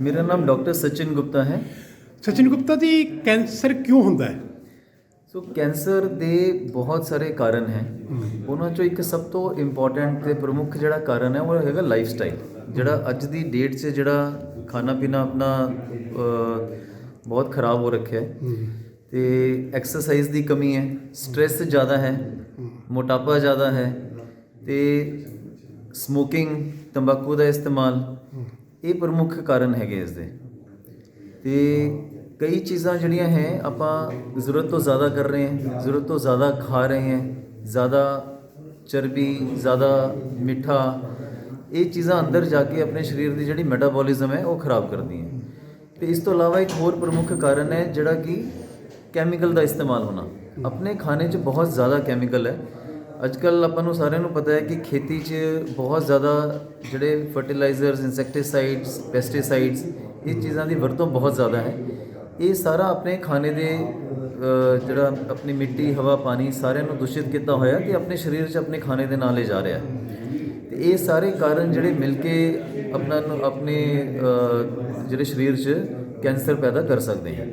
ਮੇਰਾ ਨਾਮ ਡਾਕਟਰ ਸਚਿਨ ਗੁਪਤਾ ਹੈ ਸਚਿਨ ਗੁਪਤਾ ਜੀ ਕੈਂਸਰ ਕਿਉਂ ਹੁੰਦਾ ਹੈ ਸੋ ਕੈਂਸਰ ਦੇ ਬਹੁਤ ਸਾਰੇ ਕਾਰਨ ਹੈ ਉਹਨਾਂ ਚੋਂ ਇੱਕ ਸਭ ਤੋਂ ਇੰਪੋਰਟੈਂਟ ਤੇ ਪ੍ਰਮੁੱਖ ਜਿਹੜਾ ਕਾਰਨ ਹੈ ਉਹ ਹੈਗਾ ਲਾਈਫ ਸਟਾਈਲ ਜਿਹੜਾ ਅੱਜ ਦੀ ਡੇਟ 'ਚ ਜਿਹੜਾ ਖਾਣਾ ਪੀਣਾ ਆਪਣਾ ਬਹੁਤ ਖਰਾਬ ਹੋ ਰੱਖਿਆ ਹੈ ਤੇ ਐਕਸਰਸਾਈਜ਼ ਦੀ ਕਮੀ ਹੈ ਸਟ੍ਰੈਸ ਜ਼ਿਆਦਾ ਹੈ ਮੋਟਾਪਾ ਜ਼ਿਆਦਾ ਹੈ ਤੇ ਸਮੋਕਿੰਗ ਤੰਬਾਕੂ ਦਾ ਇਸਤੇਮਾਲ ਇਹ ਪ੍ਰਮੁੱਖ ਕਾਰਨ ਹੈਗੇ ਇਸ ਦੇ ਤੇ ਕਈ ਚੀਜ਼ਾਂ ਜਿਹੜੀਆਂ ਹੈ, ਆਪਾਂ ਜ਼ਰੂਰਤ ਤੋਂ ਜ਼ਿਆਦਾ ਕਰ ਰਹੇ ਹਾਂ, ਜ਼ਰੂਰਤ ਤੋਂ ਜ਼ਿਆਦਾ ਖਾ ਰਹੇ ਹਾਂ, ਜ਼ਿਆਦਾ ਚਰਬੀ, ਜ਼ਿਆਦਾ ਮਿੱਠਾ, ਇਹ ਚੀਜ਼ਾਂ ਅੰਦਰ ਜਾ ਕੇ ਆਪਣੇ ਸਰੀਰ ਦੀ ਜਿਹੜੀ ਮੈਟਾਬੋਲਿਜ਼ਮ ਹੈ, ਉਹ ਖਰਾਬ ਕਰਦੀਆਂ। ਤੇ ਇਸ ਤੋਂ ਇਲਾਵਾ ਇੱਕ ਹੋਰ ਪ੍ਰਮੁੱਖ ਕਾਰਨ ਹੈ, ਜਿਹੜਾ ਕਿ ਕੈਮੀਕਲ ਦਾ ਇਸਤੇਮਾਲ ਹੋਣਾ। ਆਪਣੇ ਖਾਣੇ 'ਚ ਬਹੁਤ ਜ਼ਿਆਦਾ ਕੈਮੀਕਲ ਹੈ। ਅੱਜ ਕੱਲ ਆਪਾਂ ਨੂੰ ਸਾਰਿਆਂ ਨੂੰ ਪਤਾ ਹੈ ਕਿ ਖੇਤੀ 'ਚ ਬਹੁਤ ਜ਼ਿਆਦਾ ਜਿਹੜੇ ਫਰਟੀਲਾਈਜ਼ਰਸ ਇਨਸੈਕਟੀਸਾਈਡਸ ਪੈਸਟੀਸਾਈਡਸ ਇਹ ਚੀਜ਼ਾਂ ਦੀ ਵਰਤੋਂ ਬਹੁਤ ਜ਼ਿਆਦਾ ਹੈ। ਇਹ ਸਾਰਾ ਆਪਣੇ ਖਾਣੇ ਦੇ ਜਿਹੜਾ ਆਪਣੀ ਮਿੱਟੀ ਹਵਾ ਪਾਣੀ ਸਾਰਿਆਂ ਨੂੰ ਦੂਸ਼ਿਤ ਕੀਤਾ ਹੋਇਆ ਤੇ ਆਪਣੇ ਸਰੀਰ 'ਚ ਆਪਣੇ ਖਾਣੇ ਦੇ ਨਾਲ ਹੀ ਜਾ ਰਿਹਾ। ਤੇ ਇਹ ਸਾਰੇ ਕਾਰਨ ਜਿਹੜੇ ਮਿਲ ਕੇ ਆਪਣਾ ਨੂੰ ਆਪਣੇ ਜਿਹੜੇ ਸਰੀਰ 'ਚ ਕੈਂਸਰ ਪੈਦਾ ਕਰ ਸਕਦੇ ਹਨ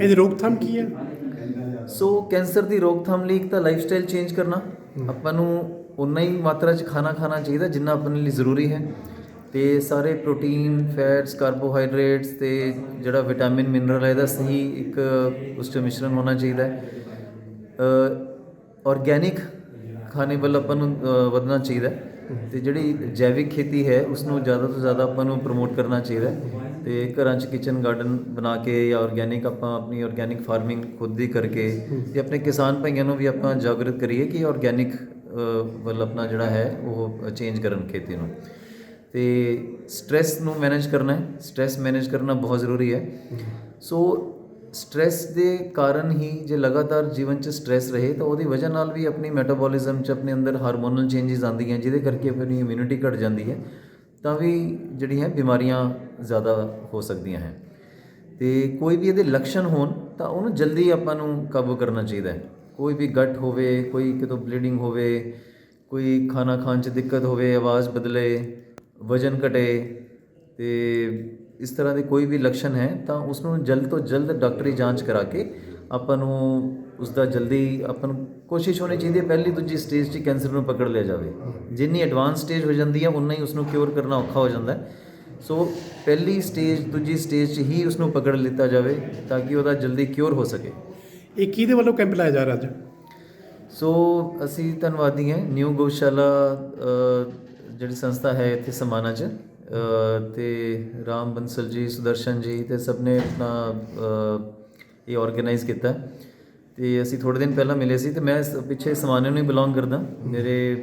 ਇਹਦੀ ਰੋਕਥਾਮ ਕੀ ਹੈ? ਸੋ ਕੈਂਸਰ ਦੀ ਰੋਕਥਾਮ ਲਈ ਇੱਕ ਤਾਂ ਲਾਈਫ ਸਟਾਈਲ ਚੇਂਜ ਕਰਨਾ। ਆਪਾਂ ਨੂੰ ਉਨਾ ਹੀ ਮਾਤਰਾ 'ਚ ਖਾਣਾ ਖਾਣਾ ਚਾਹੀਦਾ ਜਿੰਨਾ ਆਪਣੇ ਲਈ ਜ਼ਰੂਰੀ ਹੈ। ਤੇ ਸਾਰੇ ਪ੍ਰੋਟੀਨ, ਫੈਟਸ, ਕਾਰਬੋਹਾਈਡਰੇਟਸ ਤੇ ਜਿਹੜਾ ਵਿਟਾਮਿਨ, ਮਿਨਰਲ ਹੈ, ਇਹਦਾ ਸਹੀ ਇੱਕ ਉਸ 'ਚ ਮਿਸ਼ਰਣ ਹੋਣਾ ਚਾਹੀਦਾ ਹੈ। ਆਰਗੈਨਿਕ ਖਾਣੇ ਵੱਲ ਆਪਾਂ ਨੂੰ ਵਧਣਾ ਚਾਹੀਦਾ ਹੈ। ਤੇ ਜਿਹੜੀ ਜੈਵਿਕ ਖੇਤੀ ਹੈ ਉਸ ਨੂੰ ਜ਼ਿਆਦਾ ਤੋਂ ਜ਼ਿਆਦਾ ਆਪਾਂ ਨੂੰ ਪ੍ਰਮੋਟ ਕਰਨਾ ਚਾਹੀਦਾ ਤੇ ਘਰਾਂ 'ਚ ਕਿਚਨ ਗਾਰਡਨ ਬਣਾ ਕੇ ਜਾਂ ਆਰਗੈਨਿਕ ਆਪਾਂ ਆਪਣੀ ਆਰਗੈਨਿਕ ਫਾਰਮਿੰਗ ਖੁਦ ਹੀ ਕਰਕੇ ਤੇ ਆਪਣੇ ਕਿਸਾਨ ਭਾਈਆਂ ਨੂੰ ਵੀ ਆਪਾਂ ਜਾਗਰੂਕ ਕਰੀਏ ਕਿ ਆਰਗੈਨਿਕ ਵੱਲ ਆਪਣਾ ਜਿਹੜਾ ਹੈ ਉਹ ਚੇਂਜ ਕਰਨ ਖੇਤੀ ਨੂੰ। ਤੇ ਸਟ੍ਰੈਸ ਨੂੰ ਮੈਨੇਜ ਕਰਨਾ ਹੈ ਸਟ੍ਰੈਸ ਮੈਨੇਜ ਕਰਨਾ ਬਹੁਤ ਜ਼ਰੂਰੀ ਹੈ। ਸੋ ਸਟ੍ਰੈਸ ਦੇ ਕਾਰਨ ਹੀ ਜੇ ਲਗਾਤਾਰ ਜੀਵਨ 'ਚ ਸਟ੍ਰੈਸ ਰਹੇ ਤਾਂ ਉਹਦੀ ਵਜ੍ਹਾ ਨਾਲ ਵੀ ਆਪਣੀ ਮੈਟਾਬੋਲਿਜ਼ਮ 'ਚ ਆਪਣੇ ਅੰਦਰ ਹਾਰਮੋਨਲ ਚੇਂਜਸ ਆਉਂਦੀਆਂ ਜਿਹਦੇ ਕਰਕੇ ਆਪਣੀ ਇਮਿਊਨਿਟੀ ਘਟ ਜਾਂਦੀ ਹੈ। ਤਾਂ ਵੀ ਜਿਹੜੀ ਹੈ ਬਿਮਾਰੀਆਂ ਜ਼ਿਆਦਾ ਹੋ ਸਕਦੀਆਂ ਹੈ। ਤੇ ਕੋਈ ਵੀ ਇਹਦੇ ਲੱਛਣ ਹੋਣ ਤਾਂ ਉਹਨੂੰ ਜਲਦੀ ਆਪਾਂ ਨੂੰ ਕਾਬੂ ਕਰਨਾ ਚਾਹੀਦਾ ਹੈ। ਕੋਈ ਵੀ ਗੱਟ ਹੋਵੇ, ਕੋਈ ਕਿਤੋਂ ਬਲੀਡਿੰਗ ਹੋਵੇ, ਕੋਈ ਖਾਣਾ ਖਾਣ 'ਚ ਦਿੱਕਤ ਹੋਵੇ, ਆਵਾਜ਼ ਬਦਲੇ, ਵਜਨ ਘਟੇ ਤੇ ਇਸ ਤਰ੍ਹਾਂ ਦੇ ਕੋਈ ਵੀ ਲੱਛਣ ਹੈ ਤਾਂ ਉਸ ਨੂੰ ਜਲਦ ਤੋਂ ਜਲਦ ਡਾਕਟਰੀ ਜਾਂਚ ਕਰਾ ਕੇ ਆਪਾਂ ਨੂੰ ਉਸ ਦਾ ਜਲਦੀ ਆਪਾਂ ਨੂੰ ਕੋਸ਼ਿਸ਼ ਹੋਣੀ ਚਾਹੀਦੀ ਹੈ ਪਹਿਲੀ ਦੂਜੀ ਸਟੇਜ 'ਚ ਕੈਂਸਰ ਨੂੰ ਪਕੜ ਲਿਆ ਜਾਵੇ। ਜਿੰਨੀ ਐਡਵਾਂਸ ਸਟੇਜ ਹੋ ਜਾਂਦੀ ਹੈ ਉਨਾ ਹੀ ਉਸ ਨੂੰ ਕਿਉਰ ਕਰਨਾ ਔਖਾ ਹੋ ਜਾਂਦਾ ਹੈ। ਸੋ ਪਹਿਲੀ ਸਟੇਜ ਦੂਜੀ ਸਟੇਜ 'ਚ ਹੀ ਉਸ ਨੂੰ ਪਕੜ ਲਿੱਤਾ ਜਾਵੇ ਤਾਂ ਕਿ ਉਹਦਾ ਜਲਦੀ ਕਿਉਰ ਹੋ ਸਕੇ। ਇਹ ਕਿਹਦੇ ਵੱਲੋਂ ਕੈਂਪ ਲਾਇਆ ਜਾ ਰਿਹਾ ਅੱਜ? ਸੋ ਅਸੀਂ ਧੰਨਵਾਦੀ ਹਾਂ ਨਿਊ ਗਊਸ਼ਾਲਾ ਅ, ਜਿਹੜੀ ਸੰਸਥਾ ਹੈ ਇੱਥੇ ਸਮਾਨਾ 'ਚ ਤੇ ਰਾਮ ਬੰਸਲ ਜੀ ਸੁਦਰਸ਼ਨ ਜੀ ਤੇ ਸਭ ਨੇ ਆਪਣਾ ਇਹ ਆਰਗੇਨਾਈਜ਼ ਕੀਤਾ। ਤੇ ਅਸੀਂ ਥੋੜੇ ਦਿਨ ਪਹਿਲਾਂ ਮਿਲੇ ਸੀ ਤੇ ਮੈਂ ਇਸ ਪਿੱਛੇ ਸਮਾਨੇ ਨੂੰ ਹੀ ਬਿਲੋਂਗ ਕਰਦਾ। ਮੇਰੇ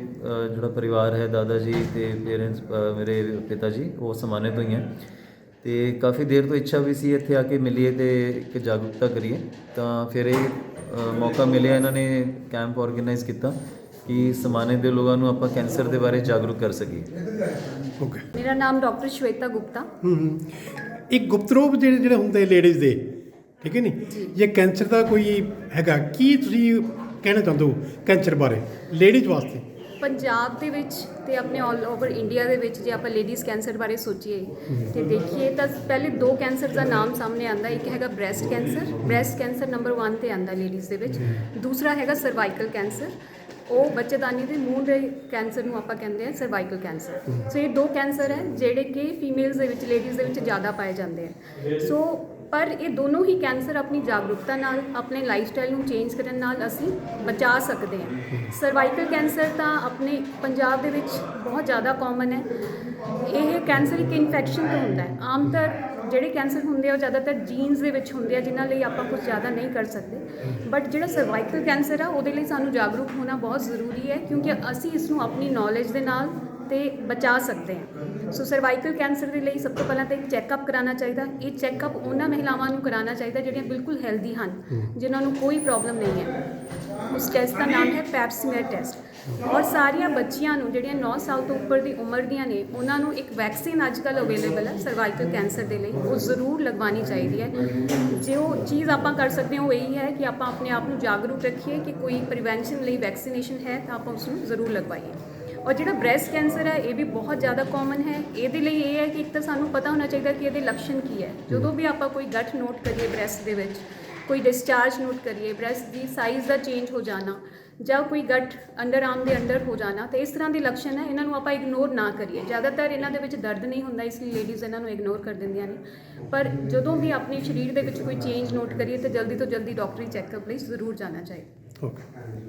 ਜਿਹੜਾ ਪਰਿਵਾਰ ਹੈ ਦਾਦਾ ਜੀ ਤੇ ਪੇਰੈਂਟਸ ਮੇਰੇ ਪਿਤਾ ਜੀ ਉਹ ਸਮਾਨੇ ਤੋਂ ਹੀ ਹੈ। ਤੇ ਕਾਫੀ ਦੇਰ ਤੋਂ ਇੱਛਾ ਵੀ ਸੀ ਇੱਥੇ ਆ ਕੇ ਮਿਲੀਏ ਤੇ ਇੱਕ ਜਾਗਰੂਕਤਾ ਕਰੀਏ। ਤਾਂ ਫਿਰ ਇਹ ਮੌਕਾ ਮਿਲਿਆ ਇਹਨਾਂ ਨੇ ਕੈਂਪ ਆਰਗੇਨਾਈਜ਼ ਕੀਤਾ ਕਿ ਸਮਾਨੇ ਦੇ ਲੋਕਾਂ ਨੂੰ ਆਪਾਂ ਕੈਂਸਰ ਦੇ ਬਾਰੇ ਜਾਗਰੂਕ ਕਰ ਸਕੀਏ। ਓਕੇ ਮੇਰਾ ਨਾਮ ਡਾਕਟਰ ਸ਼ਵੇਤਾ ਗੁਪਤਾ। ਹੂੰ ਇੱਕ ਗੁਪਤ ਰੋਗ ਜਿਹੜੇ ਜਿਹੜੇ ਹੁੰਦੇ ਲੇਡੀਜ਼ ਦੇ ਠੀਕ ਹੈ ਨਹੀਂ ਇਹ ਕੈਂਸਰ ਦਾ ਕੋਈ ਹੈਗਾ ਕੀ ਤੁਸੀਂ ਕਹਿਣਾ ਚਾਹੁੰਦੇ ਹੋ ਕੈਂਸਰ ਬਾਰੇ ਲੇਡੀਜ਼ ਵਾਸਤੇ? ਪੰਜਾਬ ਦੇ ਵਿੱਚ ਤੇ ਆਪਣੇ ਆਲ ਓਵਰ ਇੰਡੀਆ ਦੇ ਵਿੱਚ ਜੇ ਆਪਾਂ ਲੇਡੀਜ਼ ਕੈਂਸਰ ਬਾਰੇ ਸੋਚੀਏ ਤੇ ਦੇਖੀਏ ਤਾਂ ਪਹਿਲੇ ਦੋ ਕੈਂਸਰ ਦਾ ਨਾਮ ਸਾਹਮਣੇ ਆਂਦਾ ਇੱਕ ਹੈਗਾ breast cancer breast cancer number 1 ਤੇ ਆਂਦਾ ਲੇਡੀਜ਼ ਦੇ ਵਿੱਚ। ਦੂਸਰਾ ਹੈਗਾ ਸਰਵਾਈਕਲ ਕੈਂਸਰ ਉਹ ਬੱਚੇਦਾਨੀ ਦੇ ਮੂੰਹ ਦੇ ਕੈਂਸਰ ਨੂੰ ਆਪਾਂ ਕਹਿੰਦੇ ਆ ਸਰਵਾਈਕਲ ਕੈਂਸਰ ਸੋ ਇਹ ਦੋ ਕੈਂਸਰ ਹੈ ਜਿਹੜੇ ਕਿ ਫੀਮੇਲਸ ਦੇ ਵਿੱਚ ਲੇਡੀਜ਼ ਦੇ ਵਿੱਚ ਜ਼ਿਆਦਾ ਪਾਏ ਜਾਂਦੇ ਆ। ਸੋ ਪਰ ਇਹ ਦੋਨੋਂ ਹੀ ਕੈਂਸਰ ਆਪਣੀ ਜਾਗਰੂਕਤਾ ਨਾਲ, ਆਪਣੇ ਲਾਈਫ ਸਟਾਈਲ ਨੂੰ ਚੇਂਜ ਕਰਨ ਨਾਲ ਅਸੀਂ ਬਚਾ ਸਕਦੇ ਹਾਂ। ਸਰਵਾਈਕਲ ਕੈਂਸਰ ਤਾਂ ਆਪਣੇ ਪੰਜਾਬ ਦੇ ਵਿੱਚ ਬਹੁਤ ਜ਼ਿਆਦਾ ਕਾਮਨ ਹੈ। ਇਹ ਕੈਂਸਰ ਇੱਕ ਇਨਫੈਕਸ਼ਨ ਤੋਂ ਹੁੰਦਾ ਹੈ। ਆਮ ਤੌਰ ਜਿਹੜੇ ਕੈਂਸਰ ਹੁੰਦੇ ਆ, ਉਹ ਜ਼ਿਆਦਾਤਰ ਜੀਨਸ ਦੇ ਵਿੱਚ ਹੁੰਦੇ ਆ, ਜਿਨ੍ਹਾਂ ਲਈ ਆਪਾਂ ਕੁਝ ਜ਼ਿਆਦਾ ਨਹੀਂ ਕਰ ਸਕਦੇ। ਬਟ ਜਿਹੜਾ ਸਰਵਾਈਕਲ ਕੈਂਸਰ ਆ, ਉਹਦੇ ਲਈ ਸਾਨੂੰ ਜਾਗਰੂਕ ਹੋਣਾ ਬਹੁਤ ਜ਼ਰੂਰੀ ਹੈ, ਕਿਉਂਕਿ ਅਸੀਂ ਇਸ ਨੂੰ ਆਪਣੀ ਨੌਲੇਜ ਦੇ ਨਾਲ ਤੇ ਬਚਾ ਸਕਦੇ ਹਾਂ। ਸੋ ਸਰਵਾਈਕਲ ਕੈਂਸਰ ਦੇ ਲਈ ਸਭ ਤੋਂ ਪਹਿਲਾਂ ਤਾਂ ਇੱਕ ਚੈੱਕਅਪ ਕਰਾਉਣਾ ਚਾਹੀਦਾ। ਇਹ ਚੈੱਕਅਪ ਉਹਨਾਂ ਮਹਿਲਾਵਾਂ ਨੂੰ ਕਰਾਉਣਾ ਚਾਹੀਦਾ ਜਿਹੜੀਆਂ ਬਿਲਕੁਲ ਹੈਲਦੀ ਹਨ ਜਿਨ੍ਹਾਂ ਨੂੰ ਕੋਈ ਪ੍ਰੋਬਲਮ ਨਹੀਂ ਹੈ। ਉਸ ਟੈਸਟ ਦਾ ਨਾਮ ਹੈ ਪੈਪਸਮੀਅਰ ਟੈਸਟ ਔਰ ਸਾਰੀਆਂ ਬੱਚੀਆਂ ਨੂੰ ਜਿਹੜੀਆਂ 9 ਸਾਲ ਤੋਂ ਉੱਪਰ ਦੀ ਉਮਰ ਦੀਆਂ ਨੇ ਉਹਨਾਂ ਨੂੰ ਇੱਕ ਵੈਕਸੀਨ ਅੱਜਕੱਲ ਅਵੇਲੇਬਲ ਹੈ ਸਰਵਾਈਕਲ ਕੈਂਸਰ ਦੇ ਲਈ। ਉਹ ਜ਼ਰੂਰ ਲਗਵਾਉਣੀ ਚਾਹੀਦੀ ਹੈ। ਜੋ ਚੀਜ਼ ਆਪਾਂ ਕਰ ਸਕਦੇ ਹਾਂ ਉਹ ਇਹੀ ਹੈ ਕਿ ਆਪਾਂ ਆਪਣੇ ਆਪ ਨੂੰ ਜਾਗਰੂਕ ਰੱਖੀਏ ਕਿ ਕੋਈ ਪ੍ਰੀਵੈਂਸ਼ਨ ਲਈ ਵੈਕਸੀਨੇਸ਼ਨ ਹੈ ਤਾਂ ਆਪਾਂ ਉਸ ਨੂੰ ਜ਼ਰੂਰ ਲਗਵਾਈਏ। ਔਰ ਜਿਹੜਾ ਬ੍ਰੈਸਟ ਕੈਂਸਰ ਹੈ, ਇਹ ਵੀ ਬਹੁਤ ਜ਼ਿਆਦਾ ਕਾਮਨ ਹੈ। ਇਹਦੇ ਲਈ ਇਹ ਹੈ ਕਿ ਇੱਕ ਤਾਂ ਸਾਨੂੰ ਪਤਾ ਹੋਣਾ ਚਾਹੀਦਾ ਕਿ ਇਹਦੇ ਲੱਛਣ ਕੀ ਹੈ। ਜਦੋਂ ਵੀ ਆਪਾਂ ਕੋਈ ਗੱਠ ਨੋਟ ਕਰੀਏ ਬ੍ਰੈਸਟ ਦੇ ਵਿੱਚ, ਕੋਈ ਡਿਸਚਾਰਜ ਨੋਟ ਕਰੀਏ ਬ੍ਰੈਸਟ ਦੀ ਸਾਈਜ਼ ਦਾ ਚੇਂਜ ਹੋ ਜਾਣਾ ਜਾਂ ਕੋਈ ਗੱਠ ਅੰਡਰ ਆਰਮ ਦੇ ਅੰਡਰ ਹੋ ਜਾਣਾ, ਤੇ ਇਸ ਤਰ੍ਹਾਂ ਦੇ ਲੱਛਣ ਹੈ, ਇਹਨਾਂ ਨੂੰ ਆਪਾਂ ਇਗਨੋਰ ਨਾ ਕਰੀਏ। ਜ਼ਿਆਦਾਤਰ ਇਹਨਾਂ ਦੇ ਵਿੱਚ ਦਰਦ ਨਹੀਂ ਹੁੰਦਾ, ਇਸ ਲਈ ਲੇਡੀਜ਼ ਇਹਨਾਂ ਨੂੰ ਇਗਨੋਰ ਕਰ ਦਿੰਦੀਆਂ ਨੇ। ਪਰ ਜਦੋਂ ਵੀ ਆਪਣੇ ਸਰੀਰ ਦੇ ਵਿੱਚ ਕੋਈ ਚੇਂਜ ਨੋਟ ਕਰੀਏ, ਤਾਂ ਜਲਦੀ ਤੋਂ ਜਲਦੀ ਡਾਕਟਰੀ ਚੈੱਕਅਪ ਲਈ ਜ਼ਰੂਰ ਜਾਣਾ ਚਾਹੀਦਾ। ਓਕੇ